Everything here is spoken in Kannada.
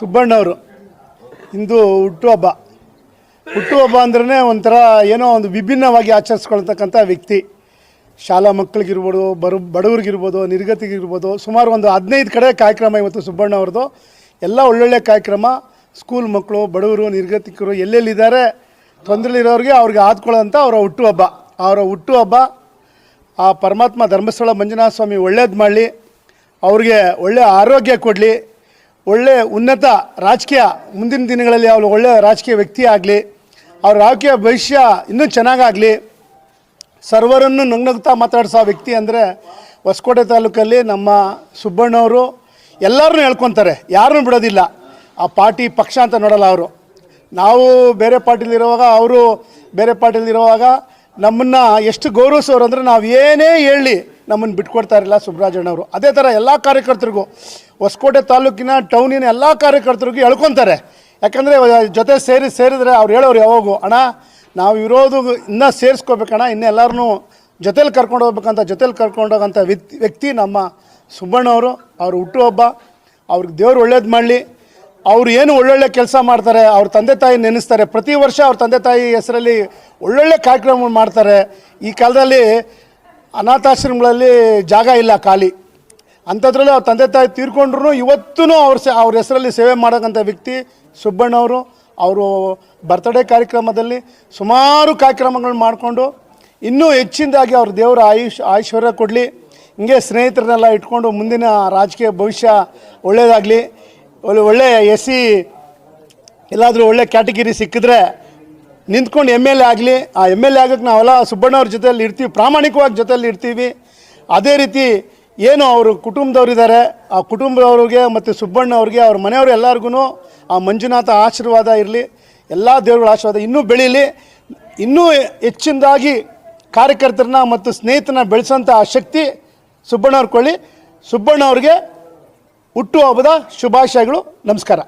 ಸುಬ್ಬಣ್ಣವರು ಇಂದು ಹುಟ್ಟುಹಬ್ಬ ಹುಟ್ಟುಹಬ್ಬ ಅಂದ್ರೆ ಒಂಥರ ಏನೋ ಒಂದು ವಿಭಿನ್ನವಾಗಿ ಆಚರಿಸ್ಕೊಳ್ತಕ್ಕಂಥ ವ್ಯಕ್ತಿ. ಶಾಲಾ ಮಕ್ಕಳಿಗಿರ್ಬೋದು, ಬರು, ಬಡವರಿಗಿರ್ಬೋದು, ನಿರ್ಗತಿಗಿರ್ಬೋದು, ಸುಮಾರು ಒಂದು ಹದಿನೈದು ಕಡೆ ಕಾರ್ಯಕ್ರಮ ಇವತ್ತು ಸುಬ್ಬಣ್ಣ ಅವ್ರದ್ದು. ಎಲ್ಲ ಒಳ್ಳೊಳ್ಳೆ ಕಾರ್ಯಕ್ರಮ. ಸ್ಕೂಲ್ ಮಕ್ಕಳು, ಬಡವರು, ನಿರ್ಗತಿಕರು ಎಲ್ಲೆಲ್ಲಿದ್ದಾರೆ, ತೊಂದರೆಲಿರೋರಿಗೆ ಅವ್ರಿಗೆ ಆದ್ಕೊಳ್ಳೋಂಥ ಅವರ ಹುಟ್ಟುಹಬ್ಬ ಅವರ ಹುಟ್ಟುಹಬ್ಬ ಆ ಪರಮಾತ್ಮ ಧರ್ಮಸ್ಥಳ ಮಂಜುನಾಥ ಸ್ವಾಮಿ ಒಳ್ಳೇದು ಮಾಡಲಿ. ಅವ್ರಿಗೆ ಒಳ್ಳೆಯ ಆರೋಗ್ಯ ಕೊಡಲಿ. ಒಳ್ಳೆ ಉನ್ನತ ರಾಜಕೀಯ ಮುಂದಿನ ದಿನಗಳಲ್ಲಿ ಅವಳು ಒಳ್ಳೆಯ ರಾಜಕೀಯ ವ್ಯಕ್ತಿ ಆಗಲಿ, ಅವ್ರ ರಾಜಕೀಯ ಭವಿಷ್ಯ ಇನ್ನೂ ಚೆನ್ನಾಗಾಗಲಿ, ಸರ್ವರನ್ನು ನಗ್ನಗ್ತಾ ಮಾತಾಡಿಸೋ ವ್ಯಕ್ತಿ ಅಂದರೆ ಹೊಸಕೋಟೆ ತಾಲೂಕಲ್ಲಿ ನಮ್ಮ ಸುಬ್ಬಣ್ಣವರು ಎಲ್ಲರನ್ನೂ ಹೇಳ್ಕೊತಾರೆ ಯಾರನ್ನೂ ಬಿಡೋದಿಲ್ಲ. ಆ ಪಾರ್ಟಿ ಪಕ್ಷ ಅಂತ ನೋಡಲ್ಲ ಅವರು. ನಾವು ಬೇರೆ ಪಾರ್ಟಿಲಿರುವಾಗ ಅವರು ಬೇರೆ ಪಾರ್ಟಿಲಿರುವಾಗ ನಮ್ಮನ್ನು ಎಷ್ಟು ಗೌರವಿಸೋರು ಅಂದರೆ ನಾವು ಏನೇ ಹೇಳಿ ನಮ್ಮನ್ನು ಬಿಟ್ಕೊಡ್ತಾ ಇರಲಿಲ್ಲ ಸುಬ್ರಾಜಣ್ಣವರು ಅದೇ ಥರ ಎಲ್ಲ ಕಾರ್ಯಕರ್ತರಿಗೂ ಹೊಸಕೋಟೆ ತಾಲೂಕಿನ ಟೌನಿನ ಎಲ್ಲ ಕಾರ್ಯಕರ್ತರಿಗೂ ಎಳ್ಕೊತಾರೆ ಯಾಕಂದರೆ ಜೊತೆ ಸೇರಿ, ಸೇರಿದರೆ ಅವ್ರು ಹೇಳೋರು ಯಾವಾಗೂ, ಅಣ್ಣ, ನಾವು ಇರೋದು ಇನ್ನೂ ಸೇರಿಸ್ಕೋಬೇಕಣ್ಣ, ಇನ್ನು ಎಲ್ಲರೂ ಜೊತೇಲಿ ಕರ್ಕೊಂಡು ಹೋಗ್ಬೇಕಂತ, ಜೊತೇಲಿ ಕರ್ಕೊಂಡು ವ್ಯಕ್ತಿ ವ್ಯಕ್ತಿ ನಮ್ಮ ಸುಬ್ಬಣ್ಣವರು ಅವ್ರ. ಹುಟ್ಟುಹಬ್ಬ ಅವ್ರಿಗೆ ದೇವ್ರು ಒಳ್ಳೇದು ಮಾಡಲಿ. ಅವ್ರು ಏನು ಒಳ್ಳೊಳ್ಳೆ ಕೆಲಸ ಮಾಡ್ತಾರೆ, ಅವ್ರ ತಂದೆ ತಾಯಿ ನೆನೆಸ್ತಾರೆ. ಪ್ರತಿ ವರ್ಷ ಅವ್ರ ತಂದೆ ತಾಯಿ ಹೆಸರಲ್ಲಿ ಒಳ್ಳೊಳ್ಳೆ ಕಾರ್ಯಕ್ರಮ ಮಾಡ್ತಾರೆ. ಈ ಕಾಲದಲ್ಲಿ ಅನಾಥಾಶ್ರಮಗಳಲ್ಲಿ ಜಾಗ ಇಲ್ಲ ಖಾಲಿ. ಅಂಥದ್ರಲ್ಲಿ ಅವ್ರ ತಂದೆ ತಾಯಿ ತೀರ್ಕೊಂಡ್ರು ಇವತ್ತೂ ಅವ್ರ ಸ, ಅವ್ರ ಹೆಸರಲ್ಲಿ ಸೇವೆ ಮಾಡೋಕ್ಕಂಥ ವ್ಯಕ್ತಿ ಸುಬ್ಬಣ್ಣವರು ಅವರು. ಬರ್ತ್ಡೇ ಕಾರ್ಯಕ್ರಮದಲ್ಲಿ ಸುಮಾರು ಕಾರ್ಯಕ್ರಮಗಳು ಮಾಡಿಕೊಂಡು ಇನ್ನೂ ಹೆಚ್ಚಿನದಾಗಿ ಅವ್ರ ದೇವರ ಆಯುಷ್, ಐಶ್ವರ್ಯ ಕೊಡಲಿ. ಹಿಂಗೆ ಸ್ನೇಹಿತರನ್ನೆಲ್ಲ ಇಟ್ಕೊಂಡು ಮುಂದಿನ ರಾಜಕೀಯ ಭವಿಷ್ಯ ಒಳ್ಳೆಯದಾಗಲಿ ಒಳ್ಳೆ ಒಳ್ಳೆ ಎಸ್ ಸಿ ಎಲ್ಲಾದರೂ ಒಳ್ಳೆ ಕ್ಯಾಟಗಿರಿ ಸಿಕ್ಕಿದ್ರೆ ನಿಂತ್ಕೊಂಡು ಎಂ ಎಲ್ ಎ ಆಗಲಿ, ಆ ಎಂ ಎಲ್ ಎ ಆಗಕ್ಕೆ ನಾವೆಲ್ಲ ಸುಬ್ಬಣ್ಣವ್ರ ಜೊತೆಯಲ್ಲಿ ಇರ್ತೀವಿ, ಪ್ರಾಮಾಣಿಕವಾಗಿ ಜೊತೆಯಲ್ಲಿ ಇರ್ತೀವಿ. ಅದೇ ರೀತಿ ಏನು ಅವರು ಕುಟುಂಬದವರಿದ್ದಾರೆ ಆ ಕುಟುಂಬದವ್ರಿಗೆ ಮತ್ತು ಸುಬ್ಬಣ್ಣ ಅವ್ರಿಗೆ, ಅವ್ರ ಮನೆಯವರು ಎಲ್ಲರಿಗೂ ಆ ಮಂಜುನಾಥ ಆಶೀರ್ವಾದ ಇರಲಿ, ಎಲ್ಲ ದೇವರುಗಳ ಆಶೀರ್ವಾದ ಇನ್ನೂ ಬೆಳೀಲಿ. ಇನ್ನೂ ಹೆಚ್ಚಿನದಾಗಿ ಕಾರ್ಯಕರ್ತರನ್ನ ಮತ್ತು ಸ್ನೇಹಿತರನ್ನ ಬೆಳೆಸೋಂಥ ಆ ಶಕ್ತಿ ಸುಬ್ಬಣ್ಣವ್ರ ಕೊಳ್ಳಿ ಸುಬ್ಬಣ್ಣ ಅವ್ರಿಗೆ ಹುಟ್ಟುಹಬ್ಬದ ಶುಭಾಶಯಗಳು. ನಮಸ್ಕಾರ.